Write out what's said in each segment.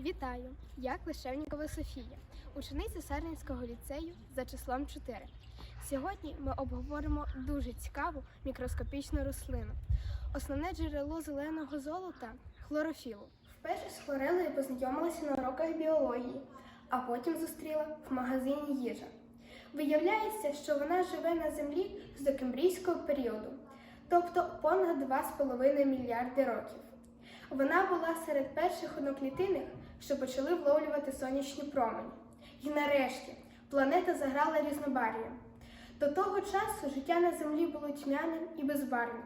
Вітаю! Я Клишевнікова Софія, учениця Сарненського ліцею за числом 4. Сьогодні ми обговоримо дуже цікаву мікроскопічну рослину. Основне джерело зеленого золота хлорофілу. Вперше з хлорелею познайомилася на уроках біології, а потім зустріла в магазині їжа. Виявляється, що вона живе на землі з докембрійського періоду, тобто понад 2,5 мільярди років. Вона була серед перших одноклітинних, що почали вловлювати сонячні промені. І нарешті планета заграла різнобарв'ям. До того часу життя на землі було тьмяним і безбарвним.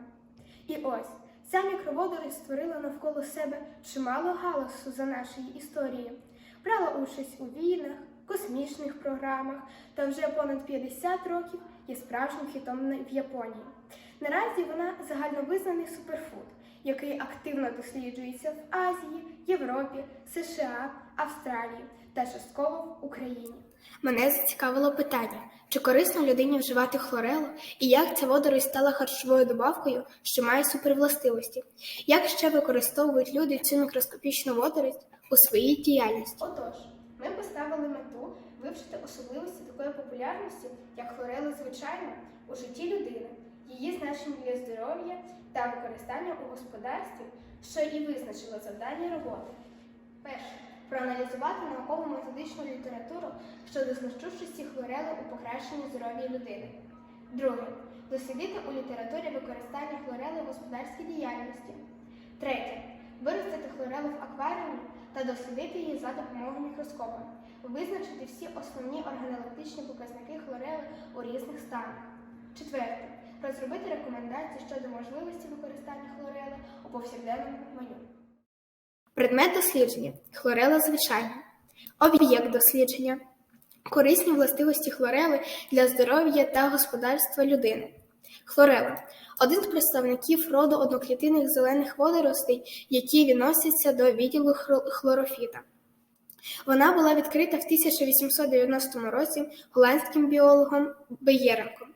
І ось ця мікроводорість створила навколо себе чимало галасу за нашої історії, брала участь у війнах, космічних програмах та вже понад 50 років є справжнім хітом в Японії. Наразі вона загальновизнаний суперфуд, який активно досліджується в Азії, Європі, США, Австралії та частково в Україні. Мене зацікавило питання, чи корисно людині вживати хлорелу і як ця водорість стала харчовою добавкою, що має супервластивості. Як ще використовують люди цю мікроскопічну водорість у своїй діяльності? Отож, ми поставили мету вивчити особливості такої популярності, як хлорела звичайна, у житті людини, її значення для здоров'я та використання у господарстві, що і визначило завдання роботи. Перше. Проаналізувати науково-методичну літературу щодо значущості хлорели у покращенні здоров'я людини. Друге. Дослідити у літературі використання хлорели в господарській діяльності. Третє. Виростити хлорелу в акваріумі та дослідити її за допомогою мікроскопа. Визначити всі основні органолептичні показники хлорели у різних станах. Четверте. Розробити рекомендації щодо можливості використання хлорели у повсякденному меню. Предмет дослідження хлорела звичайна. Об'єкт дослідження. Корисні властивості хлорели для здоров'я та господарства людини. Хлорела один з представників роду одноклітинних зелених водоростей, які відносяться до відділу хлорофіта. Вона була відкрита в 1890 році голландським біологом Беєренком.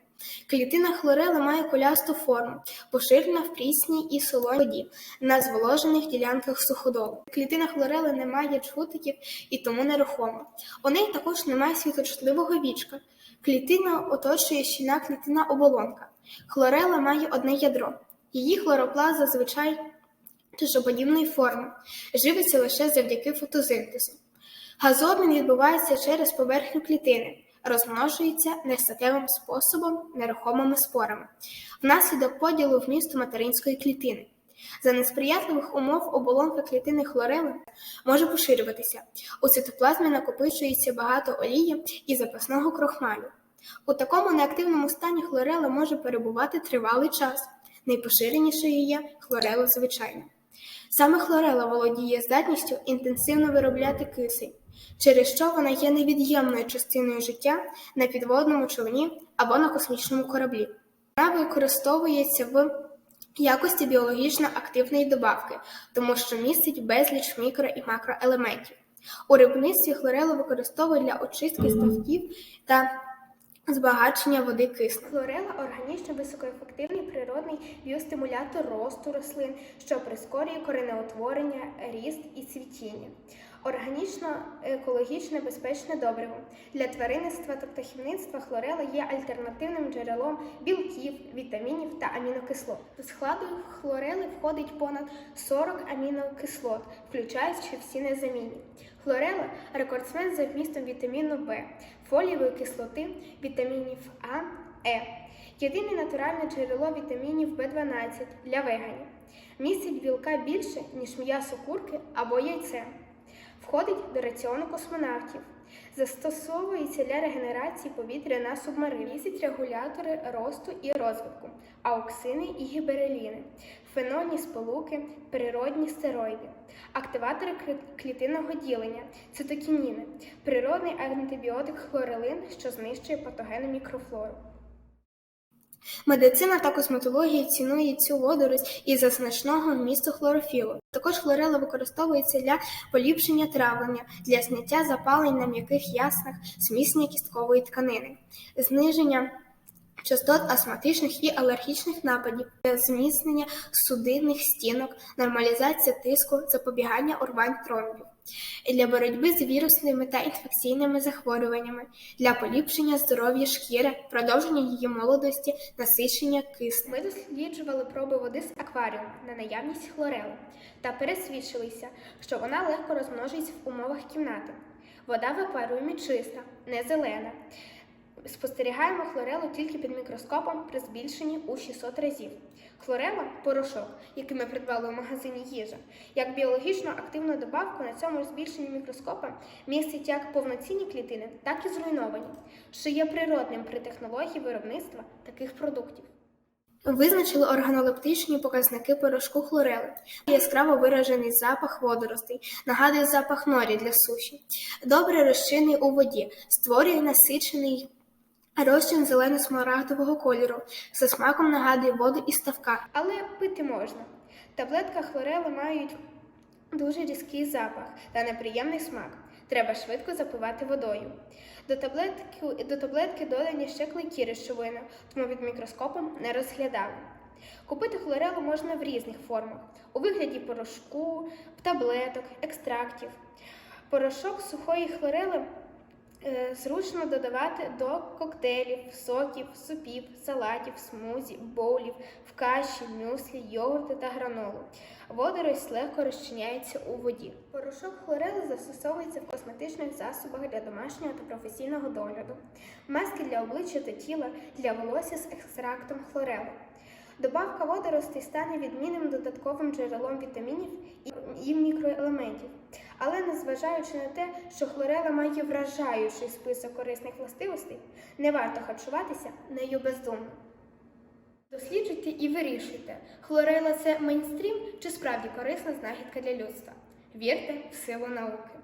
Клітина хлорели має кулясту форму, поширена в прісній і солоній воді на зволожених ділянках суходолу. Клітина хлорели не має джгутиків і тому нерухома. У неї також немає світлочутливого вічка. Клітина оточує щільна клітина оболонка. Хлорела має одне ядро. Її хлоропласт зазвичай тижоподібної форми, живиться лише завдяки фотосинтезу. Газообмін відбувається через поверхню клітини, розмножується нестатевим способом нерухомими спорами, внаслідок поділу вмісту материнської клітини. За несприятливих умов оболонка клітини хлорели може поширюватися. У цитоплазмі накопичується багато олії і запасного крохмалю. У такому неактивному стані хлорела може перебувати тривалий час. Найпоширенішою є хлорела звичайна. Саме хлорела володіє здатністю інтенсивно виробляти кисень, через що вона є невід'ємною частиною життя на підводному човні або на космічному кораблі. Вона використовується в якості біологічно активної добавки, тому що містить безліч мікро і макроелементів. У рибництві хлорелу використовують для очистки ставків та збагачення води киснем. Хлорела органічно високоефективний природний біостимулятор росту рослин, що прискорює коренеутворення, ріст і цвітіння. Органічно екологічне безпечне добриво. Для тваринництва та птахівництва хлорела є альтернативним джерелом білків, вітамінів та амінокислот. До складу хлорели входить понад 40 амінокислот, включаючи всі незамінні. Хлорела рекордсмен за вмістом вітаміну В, фолієвої кислоти, вітамінів А, Е. Єдине натуральне джерело вітамінів В12 для веганів. Містить білка більше, ніж м'ясо курки або яйце. Входить до раціону космонавтів. Застосовується для регенерації повітря на субмарині. Містить регулятори росту і розвитку, ауксини і гібереліни, фенольні сполуки, природні стероїди, активатори клітинного ділення, цитокініни, природний антибіотик хлорелин, що знищує патогенну мікрофлору. Медицина та косметологія цінує цю водорость із-за значного вмісту хлорофілу. Також хлорела використовується для поліпшення травлення, для зняття запалень на м'яких яснах, зміцнення кісткової тканини, зниження частот астматичних і алергічних нападів, зміцнення судинних стінок, нормалізація тиску, запобігання урвань тромбів. для боротьби з вірусними та інфекційними захворюваннями, для поліпшення здоров'я шкіри, продовження її молодості, насичення кисню. Ми досліджували проби води з акваріуму на наявність хлорели та пересвідчилися, що вона легко розмножується в умовах кімнати. Вода в акваріумі чиста, не зелена. Спостерігаємо хлорелу тільки під мікроскопом при збільшенні у 600 разів. Хлорела порошок, який ми придбали в магазині їжа, як біологічно активну добавку на цьому збільшенні мікроскопа містить як повноцінні клітини, так і зруйновані, що є природним при технології виробництва таких продуктів. Визначили органолептичні показники порошку хлорели. Яскраво виражений запах водоростей, нагадує запах норі для суші. Добре розчинний у воді, створює насичений розчин зелено-смарагдового кольору. За смаком нагадує воду із ставка. Але пити можна. Таблетка хлорели мають дуже різкий запах та неприємний смак. Треба швидко запивати водою. До таблетки, до таблетки додані ще клейкі речовини, тому під мікроскопом не розглядали. Купити хлорелу можна в різних формах: у вигляді порошку, таблеток, екстрактів. Порошок сухої хлорели зручно додавати до коктейлів, соків, супів, салатів, смузі, боулів, в каші, мюслі, йогурти та гранолу. Водорось легко розчиняється у воді. Порошок хлорели застосовується в косметичних засобах для домашнього та професійного догляду, маски для обличчя та тіла для волосся з екстрактом хлорели. Добавка водоростей стане відмінним додатковим джерелом вітамінів і мікроелементів. Але незважаючи на те, що хлорела має вражаючий список корисних властивостей, не варто харчуватися нею бездумно. Досліджуйте і вирішуйте, хлорела це мейнстрім чи справді корисна знахідка для людства. Вірте в силу науки.